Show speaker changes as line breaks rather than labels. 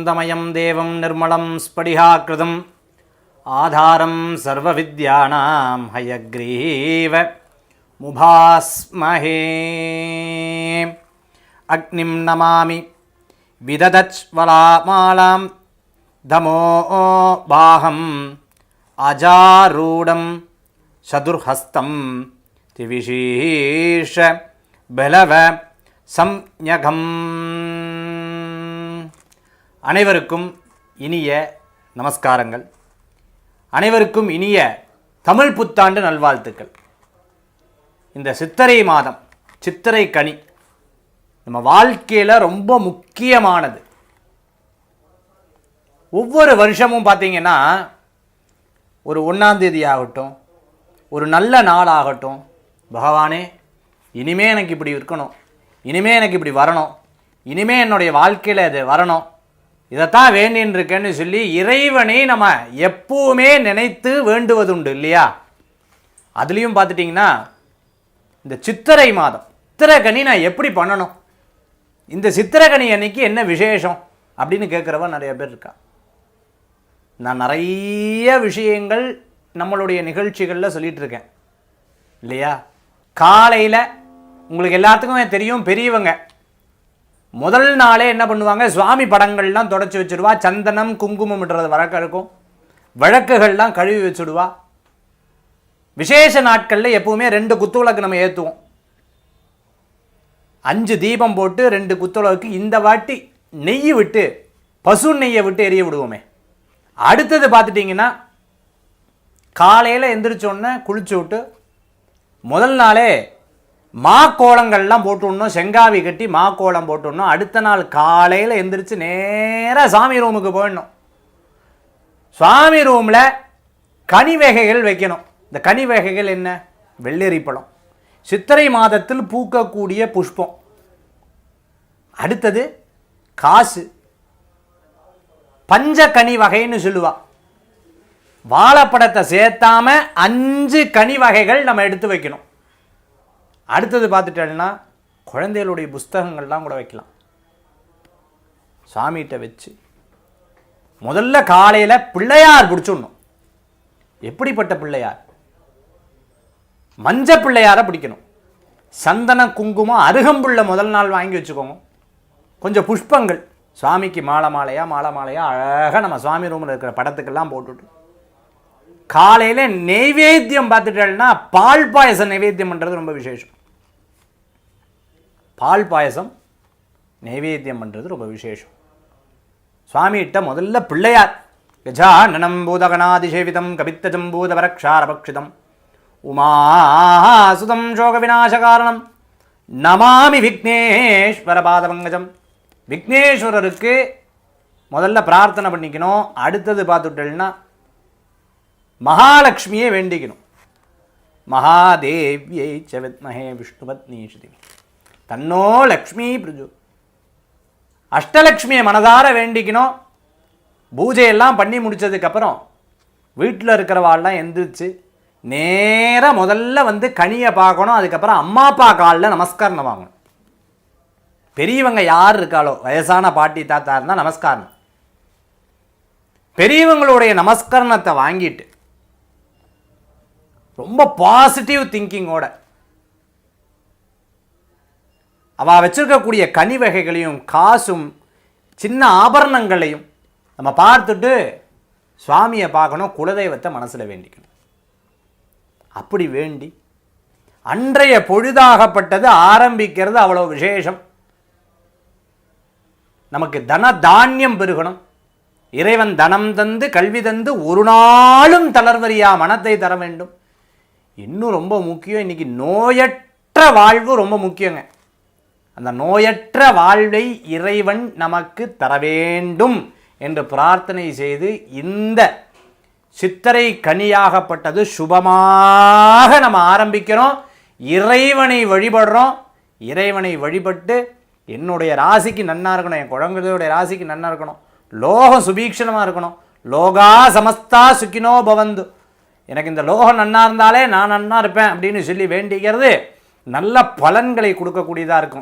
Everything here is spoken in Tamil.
ஞானானந்தமயம் தேவம் நிர்மலம் ஸ்படிகாக்கிருதம். ஆதாரம் சர்வவித்யானாம் ஹயக்ரீவ முபாஸ்மஹே. அக்னிம் நமாமி விததச்வலாமாலாம் தமோ பாகம் அஜாரூடம் சதுர்ஹஸ்தம் திவிஷீஷ பலவ சம்யகம் அனைவருக்கும் இனிய நமஸ்காரங்கள். அனைவருக்கும் இனிய தமிழ் புத்தாண்டு நல்வாழ்த்துக்கள். இந்த சித்திரை மாதம் சித்திரை கனி நம்ம வாழ்க்கையில் ரொம்ப முக்கியமானது. ஒவ்வொரு வருஷமும் பார்த்தீங்கன்னா ஒரு ஒன்றாந்தேதி ஆகட்டும் ஒரு நல்ல நாள் ஆகட்டும் பகவானே இனிமே எனக்கு இப்படி இருக்கணும் இனிமே எனக்கு இப்படி வரணும் இனிமே என்னுடைய வாழ்க்கையில் இது வரணும் இதைத்தான் வேண்டின்னு இருக்கேன்னு சொல்லி இறைவனை நம்ம எப்பவுமே நினைத்து வேண்டுவதுண்டு இல்லையா? அதுலேயும் பார்த்துட்டிங்கன்னா இந்த சித்திரை மாதம். சித்திரக்கனி நான் எப்படி பண்ணணும்? இந்த சித்திரக்கனி அன்னைக்கு என்ன விசேஷம்? அப்படின்னு கேட்குறவ நிறைய பேர் இருக்கா? நான் நிறைய விஷயங்கள் நம்மளுடைய நிகழ்ச்சிகளில் சொல்லிகிட்டு இருக்கேன். இல்லையா? காலையில் உங்களுக்கு எல்லாத்துக்குமே தெரியும் பெரியவங்க. முதல் நாளே என்ன பண்ணுவாங்க? சுவாமி படங்கள்லாம் தொடச்சி வச்சுடுவா. சந்தனம் குங்குமம்ன்றது வழக்கம் இருக்கும். வழக்குகள்லாம் கழுவி வச்சுடுவா. விசேஷ நாட்களில் எப்பவுமே ரெண்டு குத்துவிளக்கு நம்ம ஏற்றுவோம் அஞ்சு தீபம் போட்டு ரெண்டு குத்துவிளக்கு இந்த வாட்டி நெய் விட்டு பசு நெய்யை விட்டு எரிய விடுவோமே. அடுத்தது பார்த்துட்டிங்கன்னா காலையில் எந்திரிச்சோடனே குளிச்சு விட்டு முதல் நாளே மா கோலங்கள்லாம் போட்டு விடணும் செங்காவி கட்டி மா கோலம் அடுத்த நாள் காலையில் எந்திரிச்சு நேராக சாமி ரூமுக்கு போயிடணும். சுவாமி ரூமில் கனி வகைகள் வைக்கணும். இந்த கனி வகைகள் என்ன? வெள்ளரி பழம். சித்திரை மாதத்தில் பூக்கக்கூடிய புஷ்பம். அடுத்தது காசு. பஞ்ச கனி வகைன்னு சொல்லுவா. வாழைப்படத்தை சேர்த்தாம அஞ்சு கனி வகைகள் நம்ம எடுத்து வைக்கணும். அடுத்தது பார்த்துட்டேன்னா குழந்தைகளுடைய புஸ்தகங்கள்லாம் கூட வைக்கலாம். சாமிகிட்ட வச்சு முதல்ல காலையில் பிள்ளையார் பிடிச்சிடணும். எப்படிப்பட்ட பிள்ளையார்? மஞ்ச பிள்ளையாரை பிடிக்கணும். சந்தன குங்குமம் அருகம்புள்ள முதல் நாள் வாங்கி வச்சுக்கோங்க. கொஞ்சம் புஷ்பங்கள். சுவாமிக்கு மாலை மாலையாக மாலை மாலையாக அழகாக நம்ம சுவாமி ரூமில் இருக்கிற படத்துக்கெல்லாம் போட்டுட்டு. காலையில் நெய்வேத்தியம் பார்த்துட்டேன்னா பால் பாயசம் நைவேத்தியம் பண்ணுறது ரொம்ப விசேஷம். பால் பாயசம் நைவேத்தியம் பண்ணுறது ரொம்ப விசேஷம். சுவாமிகிட்ட முதல்ல பிள்ளையார் கஜானனம் பூதகணாதிசேவிதம் கபித்தஜம்பூதவரக்ஷாரபக்ஷிதம் உமாசுதம் சோக விநாசகாரணம் நமாமி விக்னேஸ்வர பாதபங்கஜம். விக்னேஸ்வரருக்கு முதல்ல பிரார்த்தனை பண்ணிக்கணும். அடுத்தது பார்த்துட்டேன்னா மகாலட்சுமியை வேண்டிக்கணும். மகாதேவியை சவித்மஹே விஷ்ணுபத்னி ஸ்ருதி தன்னோ லக்ஷ்மி பிரிஜு. அஷ்டலக்ஷ்மியை மனதார வேண்டிக்கணும். பூஜையெல்லாம் பண்ணி முடித்ததுக்கப்புறம் வீட்டில் இருக்கிறவாள்லாம் எந்திரிச்சு நேராக முதல்ல வந்து கனியை பார்க்கணும் அதுக்கப்புறம் அம்மா அப்பா காலில் நமஸ்காரம் வாங்கணும். பெரியவங்க யார் இருக்காளோ வயசான பாட்டி தாத்தா இருந்தால் நமஸ்காரம். பெரியவங்களுடைய நமஸ்கரணத்தை வாங்கிட்டு ரொம்ப பாசிட்டிவ் திங்கிங்கோட அவள் வச்சுருக்கக்கூடிய கனி வகைகளையும் காசும் சின்ன ஆபரணங்களையும் நம்ம பார்த்துட்டு சுவாமியை பார்க்கணும் குலதெய்வத்தை மனசில் வேண்டிக்கணும். அப்படி வேண்டி அன்றைய பொழுதாகப்பட்டது ஆரம்பிக்கிறது அவ்வளோ விசேஷம். நமக்கு தன தானியம் பெருகணும். இறைவன் தனம் தந்து கல்வி தந்து ஒரு நாளும் தளர்வரியா மனத்தை தர வேண்டும். இன்னும் ரொம்ப முக்கியம் இன்றைக்கி நோயற்ற வாழ்வு ரொம்ப முக்கியங்க. அந்த நோயற்ற வாழ்வை இறைவன் நமக்கு தர வேண்டும் என்று பிரார்த்தனை செய்து இந்த சித்திரை கனியாகப்பட்டது சுபமாக நம்ம ஆரம்பிக்கிறோம். இறைவனை வழிபடுறோம். இறைவனை வழிபட்டு என்னுடைய ராசிக்கு நன்னா இருக்கணும் என் குழந்தைகளுடைய ராசிக்கு நன்னா இருக்கணும். லோகம் சுபீக்ஷணமாக இருக்கணும். லோகா சமஸ்தா சுக்கினோ பவந்து. எனக்கு இந்த லோகம் நன்னா இருந்தாலே நான் நன்னா இருப்பேன் அப்படின்னு சொல்லி வேண்டிக்கிறது நல்ல பலன்களை கொடுக்கக்கூடியதாக இருக்கும்.